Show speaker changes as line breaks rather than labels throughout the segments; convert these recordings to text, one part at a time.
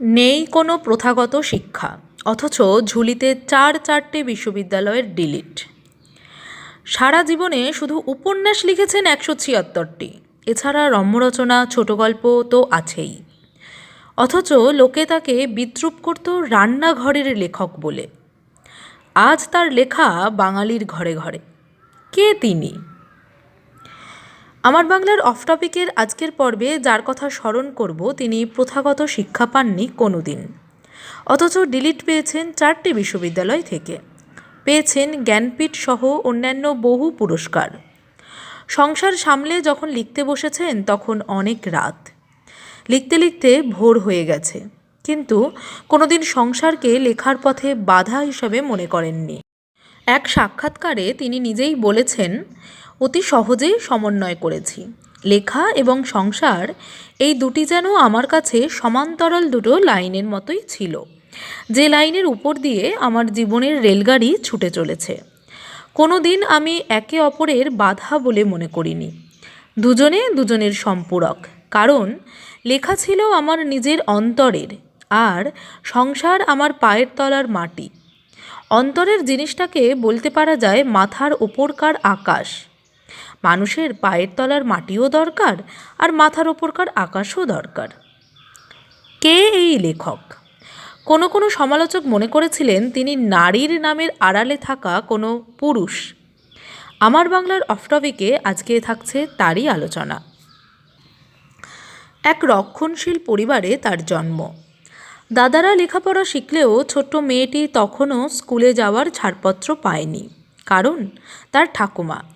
নেই কোনো প্রথাগত শিক্ষা, অথচ ঝুলিতে চার চারটে বিশ্ববিদ্যালয়ের ডিলিট। সারা জীবনে শুধু উপন্যাস লিখেছেন একশো ছিয়াত্তরটি। এছাড়া রম্যরচনা ছোট গল্প তো আছেই। অথচ লোকে তাকে বিদ্রুপ করত রান্নাঘরের লেখক বলে। আজ তার লেখা বাঙালির ঘরে ঘরে। কে তিনি? আমার বাংলার অফ টপিকের আজকের পর্বে যার কথা স্মরণ করব, তিনি প্রথাগত শিক্ষা পাননি কোনো দিন অথচ ডিলিট পেয়েছেন চারটি বিশ্ববিদ্যালয় থেকে। পেয়েছেন জ্ঞানপীঠ সহ অন্যান্য বহু পুরস্কার। সংসার সামলে যখন লিখতে বসেছেন, তখন অনেক রাত। লিখতে লিখতে ভোর হয়ে গেছে। কিন্তু কোনোদিন সংসারকে লেখার পথে বাধা হিসাবে মনে করেননি। এক সাক্ষাৎকারে তিনি নিজেই বলেছেন অতি সহজেই সমন্বয় করেছি। লেখা এবং সংসার এই দুটি যেন আমার কাছে সমান্তরাল দুটো লাইনের মতোই ছিল। যে লাইনের উপর দিয়ে আমার জীবনের রেলগাড়ি ছুটে চলেছে। কোনো দিন আমি একে অপরের বাধা বলে মনে করিনি। দুজনে দুজনের সম্পূরক। কারণ লেখা ছিল আমার নিজের অন্তরের, আর সংসার আমার পায়ের তলার মাটি। অন্তরের জিনিসটাকে বলতে পারা যায় মাথার ওপরকার আকাশ। মানুষের পায়ের তলার মাটিও দরকার আর মাথার ওপরকার আকাশও দরকার। কে এই লেখক? কোনো কোনো সমালোচক মনে করেছিলেন তিনি নারীর নামের আড়ালে থাকা কোনো পুরুষ। আমার বাংলার অফটপিকে আজকে থাকছে তারই আলোচনা। এক রক্ষণশীল পরিবারে তার জন্ম। দাদারা লেখাপড়া শিখলেও ছোট্ট মেয়েটি তখনও স্কুলে যাওয়ার ছাড়পত্র পায়নি। কারণ, তার ঠাকুমা।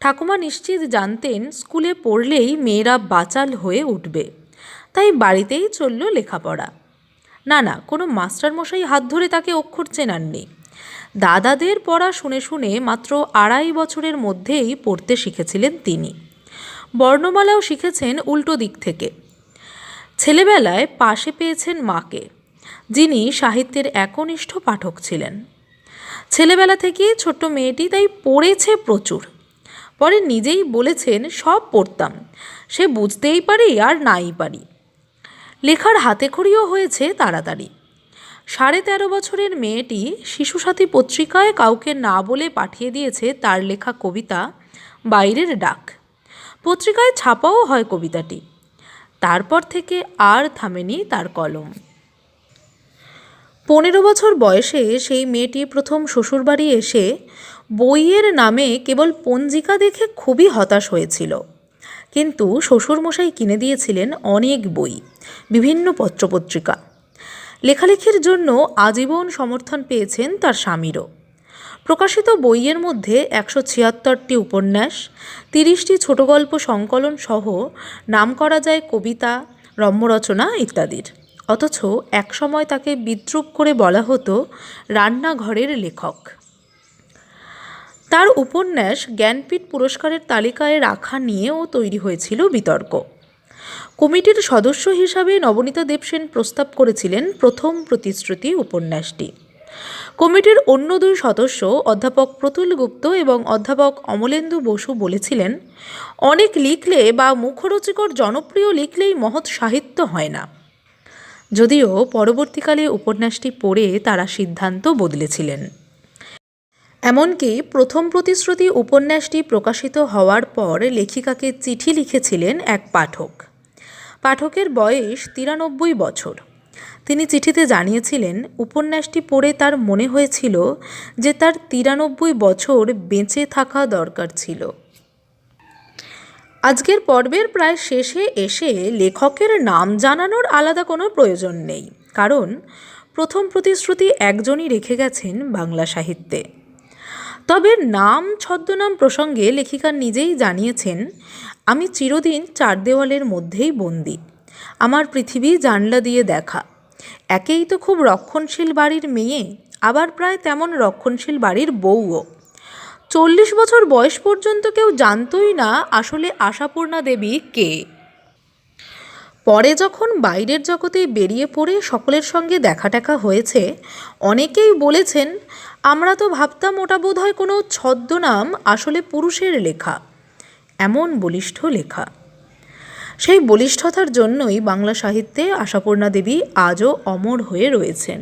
ঠাকুমা নিশ্চিত জানতেন স্কুলে পড়লেই মেয়েরা বাচাল হয়ে উঠবে। তাই বাড়িতেই চলল লেখাপড়া। না না, কোনো মাস্টারমশাই হাত ধরে তাকে অক্ষর চেনাননি। দাদাদের পড়া শুনে শুনে মাত্র আড়াই বছরের মধ্যেই পড়তে শিখেছিলেন তিনি। বর্ণমালাও শিখেছেন উল্টো দিক থেকে। ছেলেবেলায় পাশে পেয়েছেন মাকে, যিনি সাহিত্যের একনিষ্ঠ পাঠক ছিলেন। ছেলেবেলা থেকেই ছোট্ট মেয়েটি তাই পড়েছে প্রচুর। পরে নিজেই বলেছেন, সব পড়তাম। সে বুঝতেই পারি আর নাই পারি। লেখার হাতেখড়িও হয়েছে তাড়াতাড়ি। সাড়ে তেরো বছরের মেয়েটি শিশুসাথী পত্রিকায় কাউকে না বলে পাঠিয়ে দিয়েছে তার লেখা কবিতা, বাইরের ডাক। পত্রিকায় ছাপাও হয় কবিতাটি। তারপর থেকে আর থামেনি তার কলম। পনেরো বছর বয়সে সেই মেয়েটি প্রথম শ্বশুরবাড়ি এসে বইয়ের নামে কেবল পঞ্জিকা দেখে খুবই হতাশ হয়েছিল। কিন্তু শ্বশুরমশাই কিনে দিয়েছিলেন অনেক বই, বিভিন্ন পত্রপত্রিকা। লেখালেখির জন্য আজীবন সমর্থন পেয়েছেন তার স্বামীরও। প্রকাশিত বইয়ের মধ্যে একশো ছিয়াত্তরটি উপন্যাস, তিরিশটি ছোট গল্প সংকলন সহ নাম করা যায় কবিতা, রম্যরচনা ইত্যাদির। অথচ একসময় তাকে বিদ্রুপ করে বলা হতো রান্নাঘরের লেখক। তার উপন্যাস জ্ঞানপীঠ পুরস্কারের তালিকায় রাখা নিয়েও তৈরি হয়েছিল বিতর্ক। কমিটির সদস্য হিসাবে নবনীতা দেবসেন প্রস্তাব করেছিলেন প্রথম প্রতিশ্রুতি উপন্যাসটি। কমিটির অন্য দুই সদস্য অধ্যাপক প্রতুল গুপ্ত এবং অধ্যাপক অমলেন্দু বসু বলেছিলেন, অনেক লিখলে বা মুখরোচকর জনপ্রিয় লিখলেই মহৎ সাহিত্য হয় না। যদিও পরবর্তীকালে উপন্যাসটি পড়ে তারা সিদ্ধান্ত বদলেছিলেন। এমনকি প্রথম প্রতিশ্রুতি উপন্যাসটি প্রকাশিত হওয়ার পর লেখিকাকে চিঠি লিখেছিলেন এক পাঠক। পাঠকের বয়স তিরানব্বই বছর। তিনি চিঠিতে জানিয়েছিলেন, উপন্যাসটি পড়ে তার মনে হয়েছিল যে তার তিরানব্বই বছর বেঁচে থাকা দরকার ছিল। আজকের পর্বের প্রায় শেষে এসে লেখকের নাম জানানোর আলাদা কোনো প্রয়োজন নেই, কারণ প্রথম প্রতিশ্রুতি একজনই রেখে গেছেন বাংলা সাহিত্যে। তবে নাম, ছদ্মনাম প্রসঙ্গে লেখিকা নিজেই জানিয়েছেন, আমি চিরদিন চার দেওয়ালের মধ্যেই বন্দি। আমার পৃথিবী জানলা দিয়ে দেখা। একেই তো খুব রক্ষণশীল বাড়ির মেয়ে, আবার প্রায় তেমন রক্ষণশীল বাড়ির বউও। চল্লিশ বছর বয়স পর্যন্ত কেউ জানতই না আসলে আশাপূর্ণা দেবী কে। পরে যখন বাইরের জগতে বেরিয়ে পড়ে সকলের সঙ্গে দেখা টাকা হয়েছে, অনেকেই বলেছেন, আমরা তো ভাবতাম ওটা বোধ হয় কোনো ছদ্মনাম, আসলে পুরুষের লেখা। এমন বলিষ্ঠ লেখা। সেই বলিষ্ঠতার জন্যই বাংলা সাহিত্যে আশাপূর্ণা দেবী আজও অমর হয়ে রয়েছেন।